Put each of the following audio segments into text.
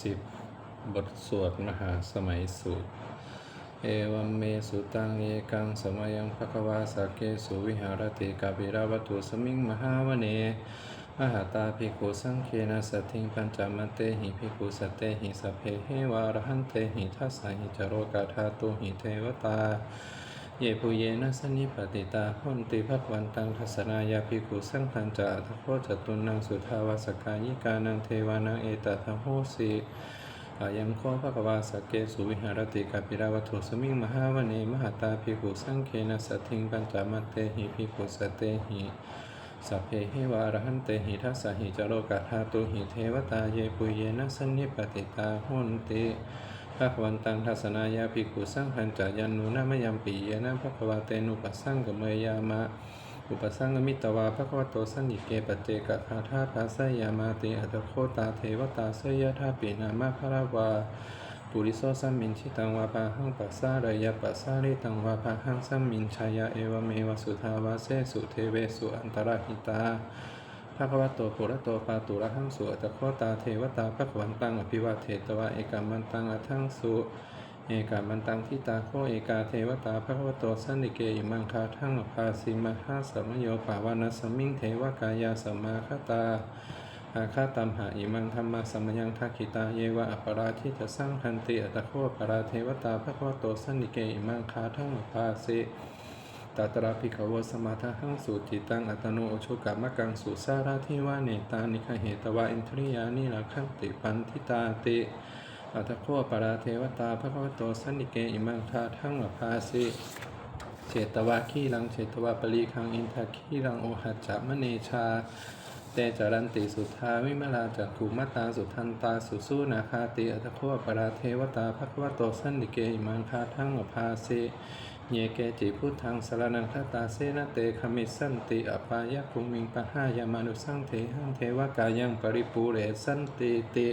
สิบบทสวดมหาสมัยสูตร เอวัมเมสุตังเอกังสมัยังภควาสักเกสุวิหารติกาบิราวัตุสมิงมหาวเนมหาตาภิกขุสังเคนะสัตถิงปัญจมเตหิภิกขุสัตเตหิสัพเพเหวารหันเตหิทัสสหิจโรกาธาตุหิเทวตา เยปุเยนะสนิปติตาหุนติภักวันตังทัสนายาภิกขุสังขันจะอัตโคจตุนังสุทาวาสกายิกานังเทวานังเอตทังโหสีอายังโคภควาสเกสุวิหารติกาปิราวัตุสมิงมหาวเนมหาตาภิกขุสังเคนะสัตถิงปัญจมัตเตหิภิกขุสเตหิสัพเพหิวารหันเตหิทัสสหิจโรกาธาตุหิเทวตาเยปุเยนะสนิปติตาหุนติ ภะคะวันตังทัศนายาภิกขุสังขันจายันนุนามยัมปียนะภะควะเตนุปัสสังกเมยามะ อุปสังกมิตวาภะควโตสันิเกปเจกะคาธาภาสยามาติอัตโคตาเทวตาเสยธาปินามะคารวาปุริโสสัมมินชิตังวาปะหังปัสสะระยะปัสสะริตังวาปะหังสัมมินชายาเอวเมวสุทาวาเสสุเทเวสุอันตรหิตา ภะควะโตปุระโตปาตุระหังสุอัตโคตาเทวตาภะควันตังอภิวาเทตวะเอกามันตังอัทังสุเอกามันตังทิตาโคเอกาเทวตาภะควะโตสันนิเกอิมังคาทังอภาสิมาหาสมโยปาวานาสมิงเทวกายาสมมาคตาอาคาตัมหาอิมังธรรมะสมยังทักขิตาเยวะอปราชิตสังคันติอัตโคปราเทวตาภะควะโตสันนิเกอิมังคาทังอภาสิ ตัตระภิกขวสมาทหังสุจิตังอัตโนโอชกามะกังสุสาราทิวาเนตานิคเหตวะอินทริยานิลักขันติปันทิตาติอัตโคปราเทวตาภะคะวโตสันนิเกอิมังคาทั้งอภาสิเจตวะขีลังเจตวะปรีคังอินทะขีลังโอหัจจะมะเนชาเตจารันติสุทาวิมลาจักขุมัตาสุทันตาสุสู้นาคาติอัตโคปราเทวตาภะคะวโตสันนิเกอิมังคาทั้งอภาสิ เยเกจิพุทธังสรนังคตาเสนเตคมิสันติอปายะคุมิงปะหายามานุสังเทหังเทวกายังปริปูเรสันติติ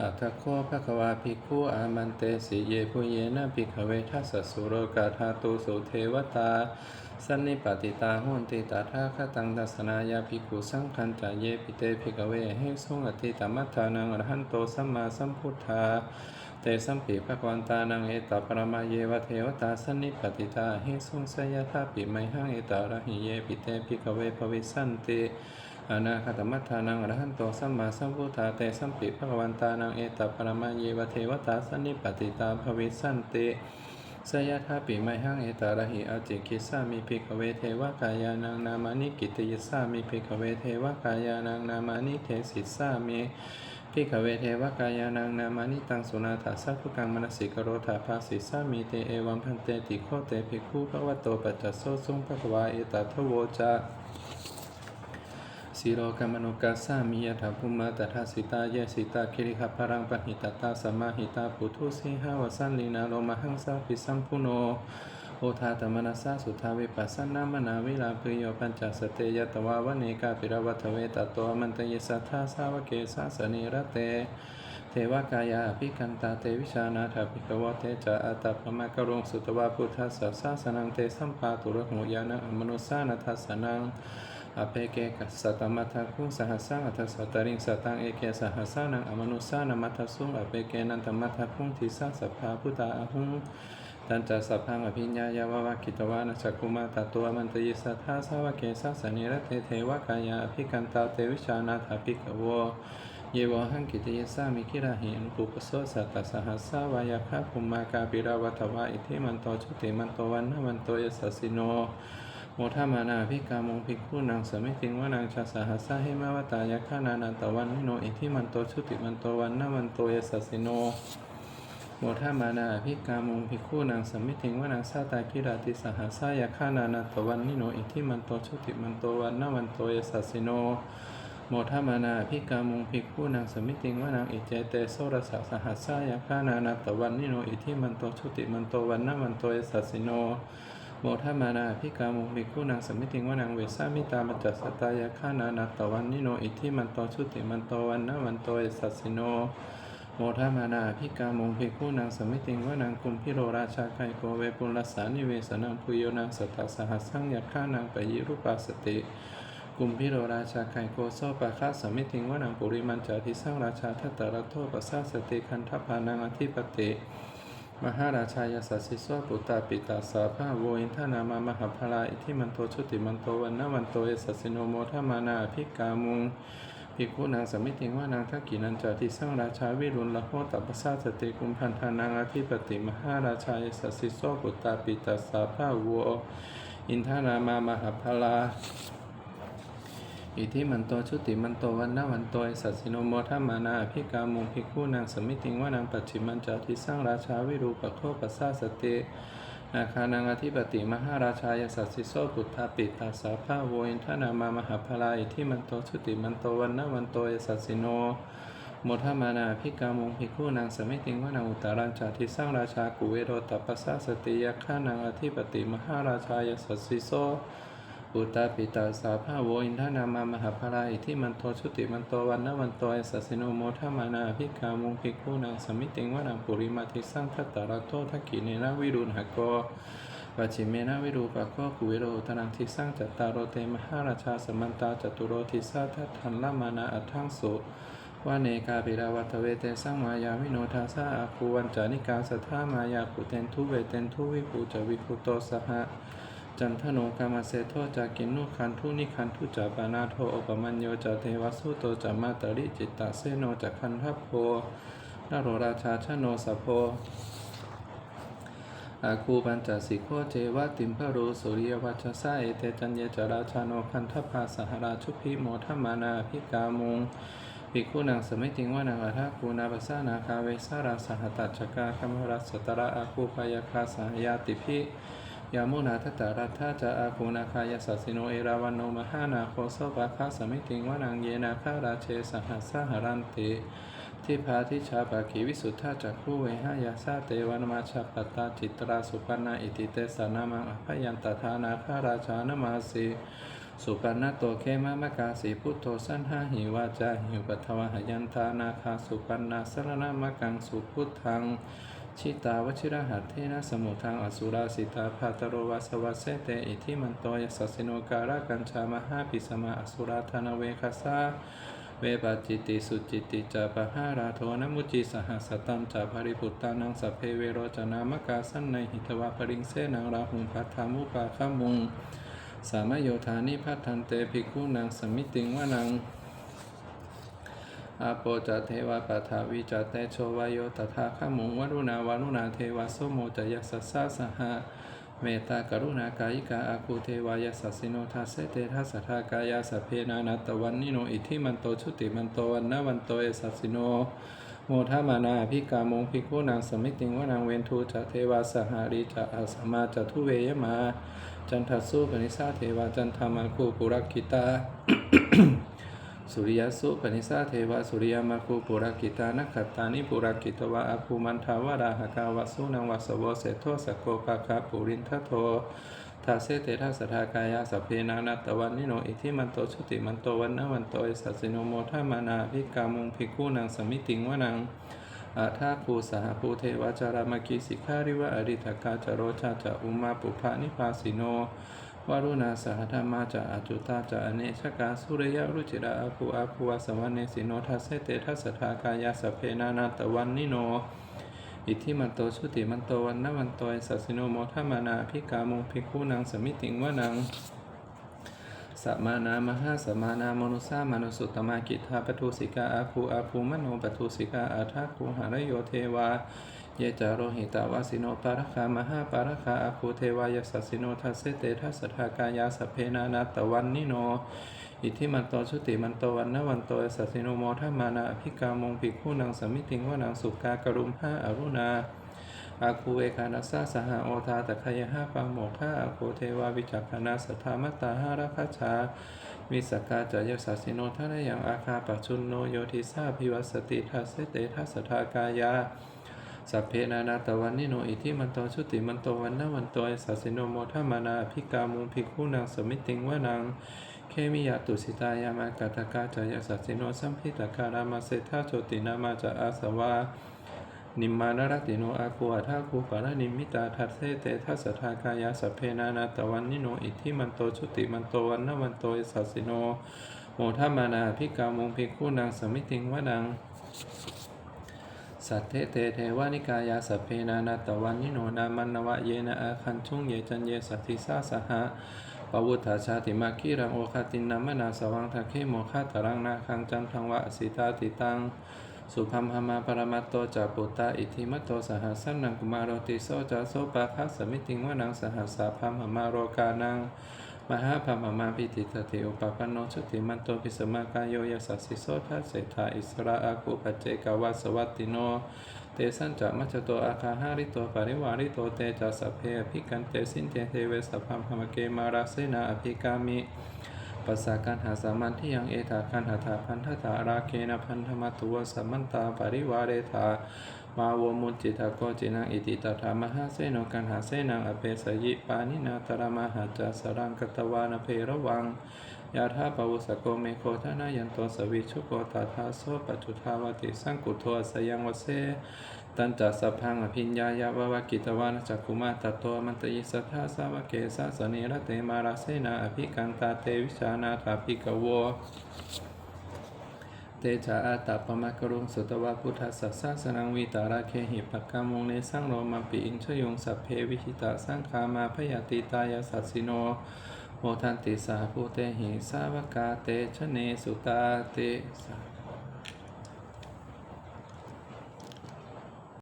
อัตโคภะควาภิกขุอามันเตสิเยปุเยนะภิกขเวทัสสุโรกาธาตุสุเทวตา สันนิปติตาหุนติตาทาคตังทัสนายาภิกขุสังคันจาเยปิเตภิกขเวเหสุงอติตมัฏฐานังอรหันโตสัมมาสัมพุทธา เตสัมปีภควันตานังเอตปรมาเยวะเทวตาสนิปติตาเฮสุงสยทาปิไมหังเอตาระหิเยปิเตภิกเวภวิสันติอนาคตมัฏฐานังอรหันโตสัมมาสัมพุทธาเตสัมปีภควันตานังเอตปรมาเยวะเทวตาสนิปติตาภวิสันติสยทาปิไมหังเอตาระหิอาจิกิสามิภิกเวเทวกายานังนามานิกิตยสามิภิกเวเทวกายานังนามานิเทสิสามิ พิขเวเทวกายานังนามานิตังสุนาถาสัพพุกังมนสิกโรธาภาสิสามีเตเอวัมพันเตติโคเตภิกขุภวโตปัจจโสสุงภควาเอตัทโวจาสิโรกามนุกัสสามิยถาภุมาตถาสิตาเยสิตาคิริขพรังปหิตตาสมมาหิตาปุถุสิหาวสันลีนาโลมหังสาปิสัมพุโน โอทาตมนัสสาสุทาวิปัสสนามนาวิลาปิโยปัญจสเตยตวาวเนกาปิรวัตเวตโตมันตยสัทธาสาวเกสาสนิรเต เทวกายาภิกันตาเตวิชานาถาภิกวเตจะอัตตปมะกะรงสุตวาพุทธัสสะสาสนังเตสัมปาตุระหุยานะอมนุสานัทัสนังอเปเกกัสสตมัทคุสหัสสังอัตสัตตริงสตังเอเกสหัสสานังอมนุสานามัทสุงอเปเกนันตมัทคุทิสาสัพพาพุตตาอหุง ตันจะสัพพังอภิญญายาวะวะกิตวานะจักกุมาตตัวมันตยิสัทธาสาวะเกสัสนิรเตเทวกายาภิกันตาเตวิชานาถาภิกขโวเยวหังกิตยสามิกิราหิอนุปุปโสสัตตสหัสสาวายาคาภุมมากาปิราวัตวะอิทิมันโตชุติมันโตวันนมันโตยสัสสิโนโมทามานาภิกามงภิกขุนางสมิติงวานางชาสหัสสะเหมาวตายาคานานันตวันนิโนอิทิมันโตชุติมันโตวันนมันโตยสัสสิโน โมทามานาภิกามุงภิกขุนางสมมิติงว่านางซาตากิราติสหัสายาคานานาตวันนิโนอิทิมันโตชุติมันโตวันนวันโตยสัสสิโนโมทามานาภิกามุงภิกขุนางสมมิติงว่านางอิเจเตโสรสะสหัสสายาคานานาตวันนิโนอิทิมันโตชุติมันโตวันนวันโตยสัสสิโนโมทามานาภิกามุงภิกขุนางสมมิติงว่านางเวสามิตามัจจสตายาคานานาตวันนิโนอิทิมันโตชุติมันโตวันนวันโตยสัสสิโน โมทามานาภิกามงภิกขุนางสมิติงว่านางคุมพิโรราชาไกโกเวปุลสานิเวสนังพุโยนางสตตสหัสสังยัคขานางปยิรุปัสติกุมพิโรราชาไคโกโซปะคาสมิติงว่านังปุริมันจาทิสังราชาทัตตระโทปัสสาสติคันทพานังอธิปติมหาราชายาสัสสิสวปุตตาปิตาสาภาโวอินทนามามหาพลาอิทิมันโตชุติมันโตวันนวันโตเอสสิโนโมทมานาอภิกามุง ภิกขุนางสมิติงว่านางทักกินันจาทิสังราชาวิรุณละโหตัปปสาสติกุมพันธานังอธิปติมหาราชายสัสสิสวปุตตาปิตาสาภาโวอินทนามามหาพลาอิทิมันโตชุติมันโตวันนาวันโตไอสัสสิโนโมทัมานาอภิกามุงภิกขุนางสมิติงว่านางปัจฉิมันจาทิสร้างราชาวิรูปโคปัสสาสติ นาคานังอธิปติมหาราชายสัสสิโสปุทธาปิตาสาภาโวอินทนามามหาพลาอิทิมันโตชุติมันโตวันนวันโตยสัสสิโนโมทมมานาอภิกามุงภิกขุนางสมิติงวนาอุตตารังจาทิสร้างราชากุเวโรตัปปสสะสติยาขานังอธิปติมหาราชายสัสสิโส ปุตตาปิตาสาภาโวอินทนามามหาภราอิทิมันโตชุติมันโตวันนวันโตเอสัสสิโนโมทามานาภิกามุงภิกขุนางสมิติงวนาปุริมาทิสังทัตตาระโตทักขิเนนะวิรุณหโกปัจฉิเมนะวิรูปะโคกุวิโรตนังทิสังจัตตารโรเตมหาราชาสมันตาจตุโรทิสาทัตถันละมานาอัฏฐังสุวาเนกาปิราวัตเวเตสังมายาวิโนทาสาอาคูวันจานิกาสัทธามายาปุเตนทุเวเตนทุวิปูจวิภูโตสหะ จันทโนกามาเสโทจากินุขันทุนิขันทุจาปานาโทอปมัญโยจาเทวสุโตจามาตริจิตตะเสโนจักขันทัพโพนโรราชาชโนสพโพอาคูปัญจสิโคเจวะติมพะโรสุริยวัชสะเอเตจัญเยจราชาโนคันทพาสหราชุพิโมทัมมานาภิกามุงภิกขุนางสมิติงวานังอัฏฐกูนาปัสสานาคาเวสาราสหตัจจกาคัมรัสสตระอาคูปายคาสหยาติภิ ยามุนาทัตตารัตถาจะอาคูนาคายสัสสิโนเอราวันโนมหานาโคโสภาคาสมิติงวานังเยนาคาราเชสหัสสหรันติทิพาทิชาปาคีวิสุทธาจักขุเวหายาสาเตวันมาชาปตาจิตราสุปันนาอิติเตสานามังอภยันตทานาคาราชานมาสีสุปันนโตเคมามะกาสีพุทโธสันหาหิวาจาหิวปัทวหยันทานาคาสุปันนาสรณามะกังสุพุทธัง ชิตาวชิระหัตเทนะสมุทังอสุราสิตาภาตโรวาสวัสเสเตอิทิมันโตยสัสสิโนการะกัญชามหาปิสมาอสุราธนเวคสาเวปัจิติสุจิติจาปหาราโทนมุจิสหัสตัมจาภริพุตตานังสัพเพเวโรจนามกาสันในหิตวาปริงเสนังราหุงพัทธามุปาคามุงสามโยธานิพัทธันเตภิกขุนางสมิติงวานัง อาโปจะเทวาปทาวิจเตโชวายโยตถาคมุงวรุณาวารุณาเทวาโสโมจยัสสะสหะเมตตากรุณากายิกาอาคูเทวายสสสิโนทัสเสเตทัสทากายาสเพนานัตตวันนิโนอิทิมันโตชุติมันโตวันนาวันโตเอสัสสิโนโมทามานาภิกามงภิกขุนางสมิติงวนางเวนทูจะเทวาสหาริจะอาสมาจะทุเวยมา จันทสุปนิสาเทวาจันทามาคูปุรักขิตา สุริยสุปนิสาเทวาสุริยมาคูปุรักิตานักขัตตานิปุรักิตวะอาภูมันทาวาราหกาวสุนังวสวเสโทสโกภาคาปุรินทโททาเสเตทัสทากายาสเพนานตวันนิโนอิทิมันโตชุติมันโตวันนวันโตเอสัสสิโนโมทามานาภิกามุงภิกขุนางสมิติงวนังอาทาภูสหภูเทวจารามกีสิกขาริวะอริทกาจโรชาจะอุมาปุภานิพาสิโน วารุณาสหธรรมาจะอาจุตาจะอเนชกาสุริยรุจิระอาภูอาภูวสวรเนสิโนทัสเตทัสสทากายาสเพนานาตวันนิโน อิทิมันโตชุติมันโตวันนวันโตสัสสิโนโมทามานาภิกามงภิกขุนางสมิติงวานังสัมมานามหาสัมมานามนุสามนุสุตตมากิทาปทุสิกาอาภูอาภูมโนปทุสิกาอาทาคูหารโยเทวา เยจาโรหิตาวาสิโนปารคามหาปารคาอาภูเทวายสัสสิโนทัสเสเตทัสสทากายาสเพนานาตวันนิโน อิทิมันโตชุติมันโตวันนวันโตสัสสิโนโมทามานาอภิกามงภิกขุนางสมิติงว่านางสุกากรุมห้าอรุณาอาคูเอคานัสสะสหโอทาตะคยหะปังโมฆะอาคูเทวาวิจักขณาสัทธามัตตาหาราคชาวิสกกาจายสัสสิโนทนะยังอาคาปัจจุนโนโยทิสาภิวัสติทัสเสเตทัสสทากายา สัพเพนานาตวันนิโนอิทิมันโตชุติมันโตวันนวันโตเอสัสสิโนโมทามานาภิกามุงภิกขุนางสมิติงวานังเคมิยาตุสิตายามากาตกาจายสัสสิโนสัมพิตาการามาเซธาโจตินามาจะอาสวานิมมานรติโนอาคูอัฏฐาคูปะระนิมิตาทัสเสเตทัสทากายาสัพเพนานาตวันนิโนอิทิมันโตชุติมันโตวันนวันโตเอสัสสิโนโมทัมานาภิกามงภิกขุนางสมิติงวนัง สัทเทเตเทวานิกายาสัพเพนานาตวันนิโนนามันนวะเยนะอาคันชุงเยจันเยสัทธิสาสหะปวุฒาชาติมาคีรังโอคาตินนามนาสวังทักเขโมคาตรังนาคังจันทังวะสิตาติตังสุพัมหมาปรมัตโตจาปุตตาอิทิมัตโตสหัสสันนังกุมารโรติโสจาโสปะคัสสมิติงวนังสหัสสาพัมหมาโรกานัง มหาพมมาพิติตติอุปปันโนชุติมันโตปิสมากายโยยัสสิโสทัสเสธาอิสระอากุปัจเจกวัสวัตติโน เตสันจะมัจโตอาคาหาริโตปริวาริโตเตจะสัพเพอภิกันเตสินเตเทเวสัพพมหมเกมาราเสนาอภิกามิปัสสาการหาสามันที่ยังเอถาคันหาถาพันธตาราเคนพันธมัตตัวสัมมันตาปริวาเรธา มาวมุจิตาโกจินังอิติตถามหาเสนกันหาเสนังอเปสยิปานินาตรมหาจัสรังกตวานเพระวังยาธาปวุสโกเมโคทานายันโตสวิชุโกตถาโสปัจจุทาวติสังกุโทสยังวเสตันจัสพังอภิญญายาววกิตวานจักคุมาตัตโตมันตยิสัทธาสาวเกสะสเนระเตมาราเสนาอภิกันตาเตวิชานาถาภิกโว เตชะอาตาปมะกรุงสุตวะพุทธสัสสะสนังวีตาราเคหิปักกามงเนสังโรมาปิอินชยงสัพเพวิชิตาสร้างคามาพยาติตายาสัสสิโนโมทันติสาภูเตหิสาวกาเตชะเนสุตาเตสา